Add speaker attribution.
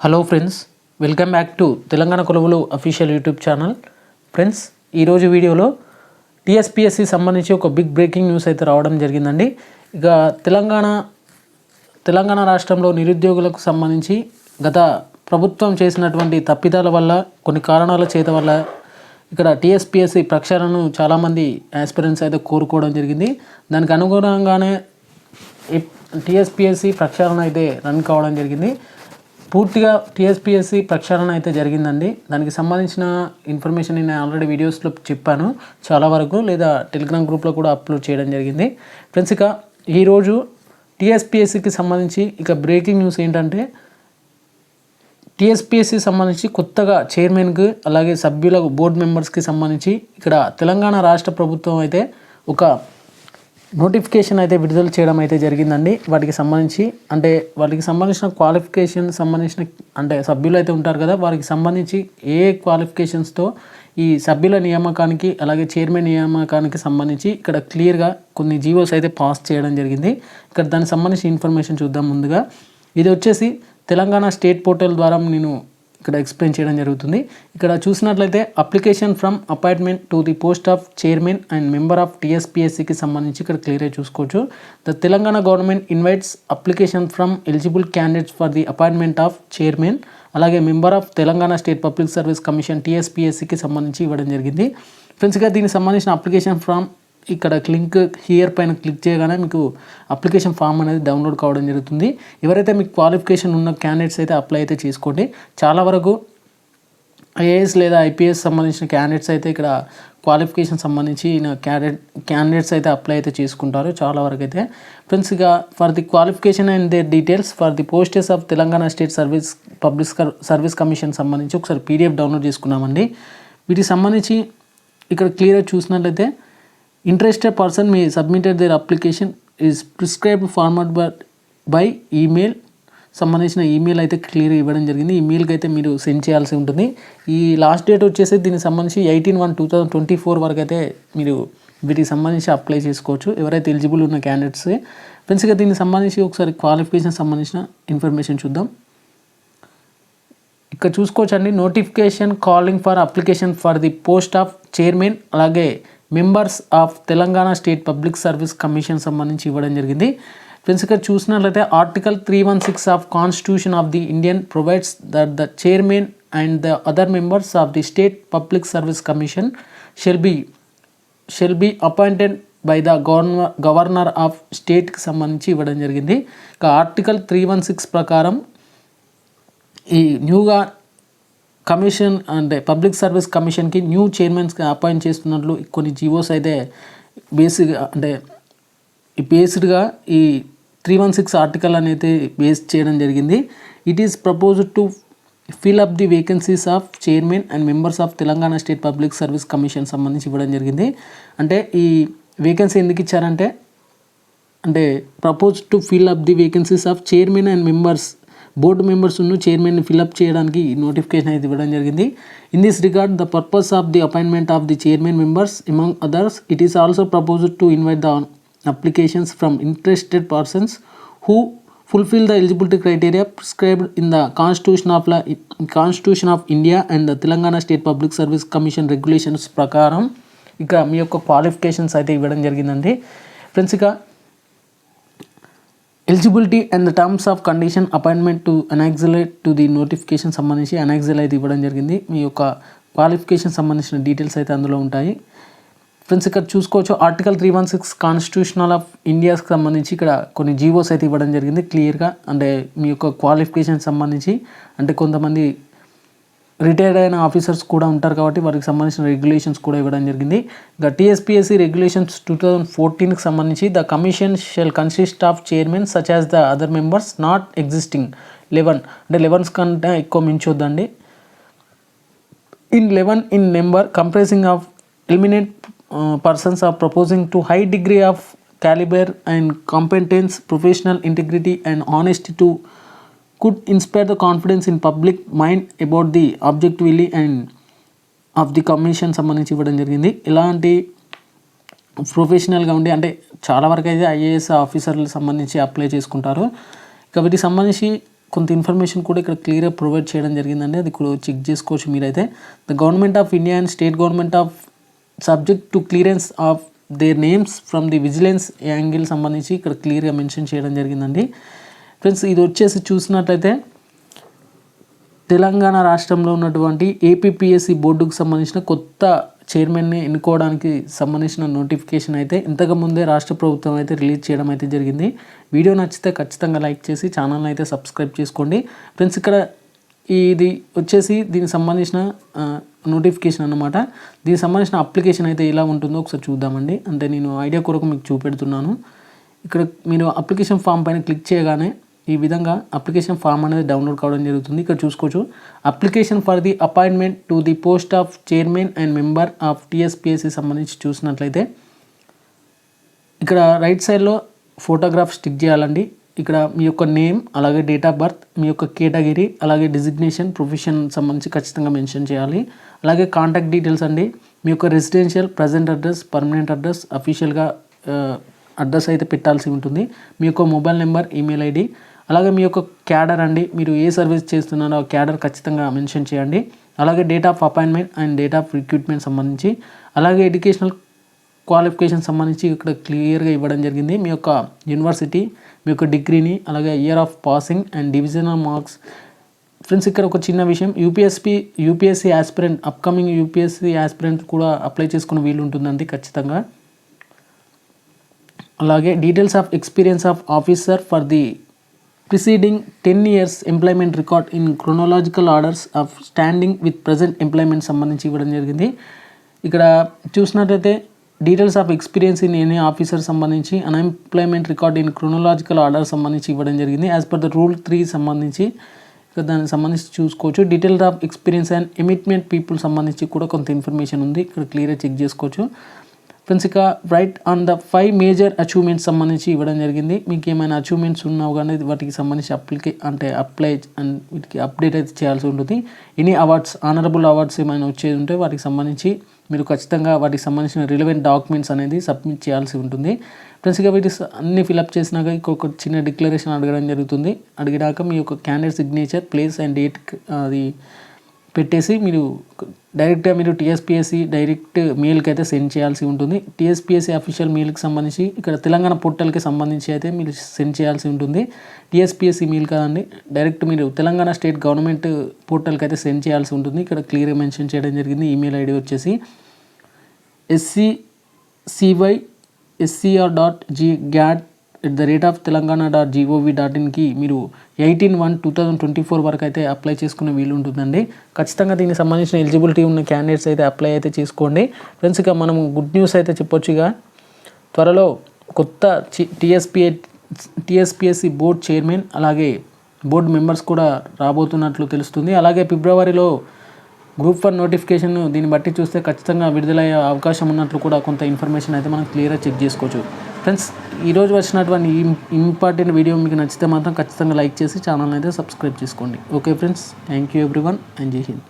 Speaker 1: Hello friends welcome back to Telangana కొలువులు official YouTube channel friends ఈరోజు వీడియోలో TSPSC సంబంధించి ఒక బిగ్ బ్రేకింగ్ న్యూస్ అయితే రావడం జరిగిందండి. ఇక తెలంగాణ తెలంగాణ రాష్ట్రంలో నిరుద్యోగులకు సంబంధించి గత ప్రభుత్వం చేసినటువంటి తప్పిదాల వల్ల కొన్ని కారణాల చేత వల్ల ఇక్కడ టీఎస్పిఎస్సి ప్రక్షాళనను చాలామంది ఆస్పిరెంట్స్ అయితే కోరుకోవడం జరిగింది. దానికి అనుగుణంగానే టీఎస్పిఎస్సి ప్రక్షాళన అయితే రన్ కావడం జరిగింది. పూర్తిగా టీఎస్పిఎస్సి ప్రక్షాళన అయితే జరిగిందండి. దానికి సంబంధించిన ఇన్ఫర్మేషన్ నేను ఆల్రెడీ వీడియోస్లో చెప్పాను. చాలా వరకు లేదా టెలిగ్రామ్ గ్రూప్లో కూడా అప్లోడ్ చేయడం జరిగింది. ఫ్రెండ్స్ ఇక ఈరోజు టీఎస్పిఎస్సికి సంబంధించి ఇక బ్రేకింగ్ న్యూస్ ఏంటంటే టీఎస్పిఎస్సి సంబంధించి కొత్తగా చైర్మన్కి అలాగే సభ్యుల బోర్డు మెంబర్స్కి సంబంధించి ఇక్కడ తెలంగాణ రాష్ట్ర ప్రభుత్వం అయితే ఒక నోటిఫికేషన్ అయితే విడుదల చేయడం అయితే జరిగిందండి. వాటికి సంబంధించి అంటే వాటికి సంబంధించిన క్వాలిఫికేషన్ సంబంధించిన అంటే సభ్యులు అయితే ఉంటారు కదా వారికి సంబంధించి ఏ క్వాలిఫికేషన్స్తో ఈ సభ్యుల నియామకానికి అలాగే చైర్మన్ నియామకానికి సంబంధించి ఇక్కడ క్లియర్గా కొన్ని జీవోస్ అయితే పాస్ చేయడం జరిగింది. ఇక్కడ దానికి సంబంధించి ఇన్ఫర్మేషన్ చూద్దాం ముందుగా. ఇది వచ్చేసి తెలంగాణ స్టేట్ పోర్టల్ ద్వారా నేను ఇక్కడ ఎక్స్ప్లెయిన్ చేయడం జరుగుతుంది. ఇక్కడ చూసినట్లయితే application from appointment to the post of chairman and member of టీఎస్పిఎస్సికి సంబంధించి ఇక్కడ క్లియర్గా చూసుకోవచ్చు. The Telangana government invites application from eligible candidates for the appointment of chairman అలాగే member of Telangana state public service commission టీఎస్పిఎస్సికి సంబంధించి ఇవ్వడం జరిగింది. ఫ్రెండ్స్గా దీనికి సంబంధించిన అప్లికేషన్ ఫ్రమ్ ఇక్కడ క్లింక్ హియర్ పైన క్లిక్ చేయగానే మీకు అప్లికేషన్ ఫామ్ అనేది డౌన్లోడ్ కావడం జరుగుతుంది. ఎవరైతే మీకు క్వాలిఫికేషన్ ఉన్న క్యాండిడేట్స్ అయితే అప్లై అయితే చేసుకోండి. చాలా వరకు ఐఏఎస్ లేదా ఐపీఎస్ సంబంధించిన క్యాండిడేట్స్ అయితే ఇక్కడ క్వాలిఫికేషన్ సంబంధించి క్యాండిడేట్ క్యాండిడేట్స్ అయితే అప్లై అయితే చేసుకుంటారు చాలా వరకు అయితే. ఫ్రెండ్స్ ఇక for the qualification and the details for the posts of Telangana state service public service commission సంబంధించి ఒకసారి పీడిఎఫ్ డౌన్లోడ్ చేసుకున్నామండి. వీటికి సంబంధించి ఇక్కడ క్లియర్గా చూసినట్లయితే interested person may submitted their application is prescribed format by email సంబంధించిన ఈమెయిల్ అయితే క్లియర్ ఇవ్వడం జరిగింది. ఈమెయిల్కి అయితే మీరు సెండ్ చేయాల్సి ఉంటుంది. ఈ లాస్ట్ డేట్ వచ్చేసి దీనికి సంబంధించి eighteen one two thousand twenty four వరకు అయితే మీరు వీటికి సంబంధించి అప్లై చేసుకోవచ్చు. ఎవరైతే ఎలిజిబుల్ ఉన్న క్యాండిడేట్స్ ఫ్రెండ్స్గా దీనికి సంబంధించి ఒకసారి క్వాలిఫికేషన్ సంబంధించిన ఇన్ఫర్మేషన్ చూద్దాం. ఇక్కడ చూసుకోవచ్చండి. Notification calling for application for the post of chairman అలాగే members of Telangana state public service commission సంబంధించి ఇవ్వడం జరిగింది. ఫ్రెండ్స్ ఇక్కడ చూసినట్లయితే article three one six of constitution of the Indian provides that the chairman and the other members of the state public service commission shall be shall be appointed by the governor governor of స్టేట్కి సంబంధించి ఇవ్వడం జరిగింది. ఇక article three one six ప్రకారం ఈ న్యూగా commission అంటే public service కమిషన్కి న్యూ చైర్మన్స్కి అపాయింట్ చేస్తున్నట్లు కొన్ని జీవోస్ అయితే బేసిక్గా అంటే ఈ బేస్డ్గా ఈ త్రీ వన్ సిక్స్ ఆర్టికల్ అనేది బేస్ చేయడం జరిగింది. It is proposed to fill up the vacancies of chairman and members of Telangana state public service commission సంబంధించి ఇవ్వడం జరిగింది. అంటే ఈ వేకెన్సీ ఎందుకు ఇచ్చారంటే అంటే propose to fill up the vacancies of chairman and members board members ఉన్న చైర్మన్ని ఫిల్అప్ చేయడానికి నోటిఫికేషన్ అయితే ఇవ్వడం జరిగింది. In this regard the purpose of the appointment of the chairman members among others it is also proposed to invite the applications from interested persons who fulfil the eligibility criteria prescribed in the constitution of law constitution of India and the Telangana state public service commission regulations ప్రకారం ఇక మీ యొక్క qualifications అయితే ఇవ్వడం జరిగిందండి. Friends ఇక eligibility and the terms of condition appointment to annexure to the notification సంబంధించి annexure అయితే ఇవ్వడం జరిగింది. మీ యొక్క క్వాలిఫికేషన్ సంబంధించిన డీటెయిల్స్ అయితే అందులో ఉంటాయి. ఫ్రెండ్స్ ఇక్కడ చూసుకోవచ్చు article three one six constitutional of ఇండియాస్కి సంబంధించి ఇక్కడ కొన్ని జీవోస్ అయితే ఇవ్వడం జరిగింది క్లియర్గా అంటే మీ యొక్క క్వాలిఫికేషన్ సంబంధించి అంటే కొంతమంది రిటైర్డ్ అయిన ఆఫీసర్స్ కూడా ఉంటారు కాబట్టి వారికి సంబంధించిన రెగ్యులేషన్స్ కూడా ఇవ్వడం జరిగింది. The TSPSC regulations two thousand ఫోర్టీన్కి సంబంధించి the commission shall consist of chairman such as the other members not existing. Eleven అంటే లెవెన్స్ కంటే ఎక్కువ మించొద్దండి. In eleven in number comprising of eliminate persons are proposing to high degree of calibre and competence professional integrity and honesty to could inspire the confidence in public mind about the objectively and of the commission సంబంధించి ఇవ్వడం జరిగింది. ఇలాంటి ప్రొఫెషనల్గా ఉండి అంటే చాలా వరకు అయితే ఐఏఎస్ ఆఫీసర్లకు సంబంధించి అప్లై చేసుకుంటారు. ఇక వీటికి సంబంధించి కొంత ఇన్ఫర్మేషన్ కూడా ఇక్కడ క్లియర్గా ప్రొవైడ్ చేయడం జరిగిందండి. అది కూడా చెక్ చేసుకోవచ్చు మీరైతే. The government of India and state government of subject to clearance of their names from the vigilance angle సంబంధించి ఇక్కడ క్లియర్గా మెన్షన్ చేయడం జరిగిందండి. ఫ్రెండ్స్ ఇది వచ్చేసి చూసినట్లయితే తెలంగాణ రాష్ట్రంలో ఉన్నటువంటి ఏపీపీఎస్సి బోర్డుకు సంబంధించిన కొత్త చైర్మన్ని ఎన్నుకోవడానికి సంబంధించిన నోటిఫికేషన్ అయితే ఇంతకుముందే రాష్ట్ర ప్రభుత్వం అయితే రిలీజ్ చేయడం అయితే జరిగింది. వీడియో నచ్చితే ఖచ్చితంగా లైక్ చేసి ఛానల్ని అయితే సబ్స్క్రైబ్ చేసుకోండి. ఫ్రెండ్స్ ఇక్కడ ఇది వచ్చేసి దీనికి సంబంధించిన నోటిఫికేషన్ అనమాట దీనికి సంబంధించిన అప్లికేషన్ అయితే ఎలా ఉంటుందో ఒకసారి చూద్దామండి. అంటే నేను ఐడియా కొరకు మీకు చూపెడుతున్నాను. ఇక్కడ మీరు అప్లికేషన్ ఫామ్ పైన క్లిక్ చేయగానే ఈ విధంగా అప్లికేషన్ ఫామ్ అనేది డౌన్లోడ్ కావడం జరుగుతుంది. ఇక్కడ చూసుకోవచ్చు. Application for the appointment to the post of chairman and member of TSPSC సంబంధించి చూసినట్లయితే ఇక్కడ రైట్ సైడ్లో ఫోటోగ్రాఫ్ స్టిక్ చేయాలండి. ఇక్కడ మీ యొక్క నేమ్ అలాగే డేట్ ఆఫ్ బర్త్ మీ యొక్క కేటగిరీ అలాగే డిజిగ్నేషన్ ప్రొఫెషన్ సంబంధించి ఖచ్చితంగా మెన్షన్ చేయాలి. అలాగే కాంటాక్ట్ డీటెయిల్స్ అండి. మీ యొక్క residential present address permanent address అఫీషియల్గా అడ్రస్ అయితే పెట్టాల్సి ఉంటుంది. మీ యొక్క మొబైల్ నెంబర్ ఈమెయిల్ ఐడి అలాగే మీ యొక్క క్యాడర్ అండి మీరు ఏ సర్వీస్ చేస్తున్నారో ఆ క్యాడర్ ఖచ్చితంగా మెన్షన్ చేయండి. అలాగే date of appointment and date of recruitment సంబంధించి అలాగే ఎడ్యుకేషనల్ క్వాలిఫికేషన్ సంబంధించి ఇక్కడ క్లియర్గా ఇవ్వడం జరిగింది. మీ యొక్క యూనివర్సిటీ మీ యొక్క డిగ్రీని అలాగే year of passing and divisional marks. Friends ఇక్కడ ఒక చిన్న విషయం. UPSP UPSC aspirant upcoming UPSC aspirant కూడా అప్లై చేసుకునే వీలు ఉంటుందండి ఖచ్చితంగా. అలాగే details of experience of officer for the preceding ten years employment record in chronological orders of standing with present employment సంబంధించి ఇవ్వడం జరిగింది. ఇక్కడ చూసినట్లయితే details of experience in any officer సంబంధించి unemployment record in chronological order సంబంధించి ఇవ్వడం జరిగింది. As per the rule three సంబంధించి ఇక్కడ దానికి సంబంధించి చూసుకోవచ్చు. Details of experience and emitment people సంబంధించి కూడా కొంత ఇన్ఫర్మేషన్ ఉంది. ఇక్కడ క్లియర్గా చెక్ చేసుకోవచ్చు. ఫ్రెండ్స్ ఇక right on the five major achievements సంబంధించి ఇవ్వడం జరిగింది. మీకు ఏమైనా అచీవ్మెంట్స్ ఉన్నావు కానీ వాటికి సంబంధించి అప్లికే అంటే అప్లై అండ్ వీటికి అప్డేట్ అయితే చేయాల్సి ఉంటుంది. ఎనీ అవార్డ్స్ ఆనరబుల్ అవార్డ్స్ ఏమైనా వచ్చేది ఉంటే వాటికి సంబంధించి మీరు ఖచ్చితంగా వాటికి సంబంధించిన రిలవెంట్ డాక్యుమెంట్స్ అనేది సబ్మిట్ చేయాల్సి ఉంటుంది. ఫ్రెండ్స్ ఇక వీటి అన్ని ఫిలప్ చేసినాక ఇంకొక చిన్న డిక్లరేషన్ అడగడం జరుగుతుంది. అడిగినాక మీ యొక్క candidate signature place and date అది పెట్టేసి మీరు డైరెక్ట్గా మీరు టీఎస్పిఎస్సి డైరెక్ట్ మెయిల్కి అయితే సెండ్ చేయాల్సి ఉంటుంది. టీఎస్పిఎస్సి అఫీషియల్ మెయిల్కి సంబంధించి ఇక్కడ తెలంగాణ పోర్టల్కి సంబంధించి అయితే మీరు సెండ్ చేయాల్సి ఉంటుంది. టీఎస్పిఎస్సి మెయిల్ కాదండి. డైరెక్ట్ మీరు తెలంగాణ స్టేట్ గవర్నమెంట్ పోర్టల్కి అయితే సెండ్ చేయాల్సి ఉంటుంది. ఇక్కడ క్లియర్గా మెన్షన్ చేయడం జరిగింది. ఈమెయిల్ ఐడి వచ్చేసి SC CY SCR dot G gat at the rate of Telangana dot GOV dot ఇన్కి మీరు eighteen one two thousand twenty four వరకు అయితే అప్లై చేసుకునే వీలు ఉంటుందండి. ఖచ్చితంగా దీనికి సంబంధించిన ఎలిజిబిలిటీ ఉన్న క్యాండిడేట్స్ అయితే అప్లై అయితే చేసుకోండి. ఫ్రెండ్స్ ఇక మనం గుడ్ న్యూస్ అయితే చెప్పొచ్చు ఇక. త్వరలో కొత్త టీఎస్పీఏ టీఎస్పీఎస్సి బోర్డ్ చైర్మన్ అలాగే బోర్డు మెంబర్స్ కూడా రాబోతున్నట్లు తెలుస్తుంది. అలాగే ఫిబ్రవరిలో గ్రూప్ వన్ నోటిఫికేషన్ దీన్ని బట్టి చూస్తే ఖచ్చితంగా విడుదలయ్యే అవకాశం ఉన్నట్లు కూడా కొంత ఇన్ఫర్మేషన్ అయితే మనం క్లియర్గా చెక్ చేసుకోవచ్చు. ఫ్రెండ్స్ ఈరోజు వచ్చినటువంటి ఇంపార్టెంట్ వీడియో మీకు నచ్చితే మాత్రం ఖచ్చితంగా లైక్ చేసి ఛానల్ అయితే సబ్స్క్రైబ్ చేసుకోండి. Okay friends thank you everyone and జై హింద్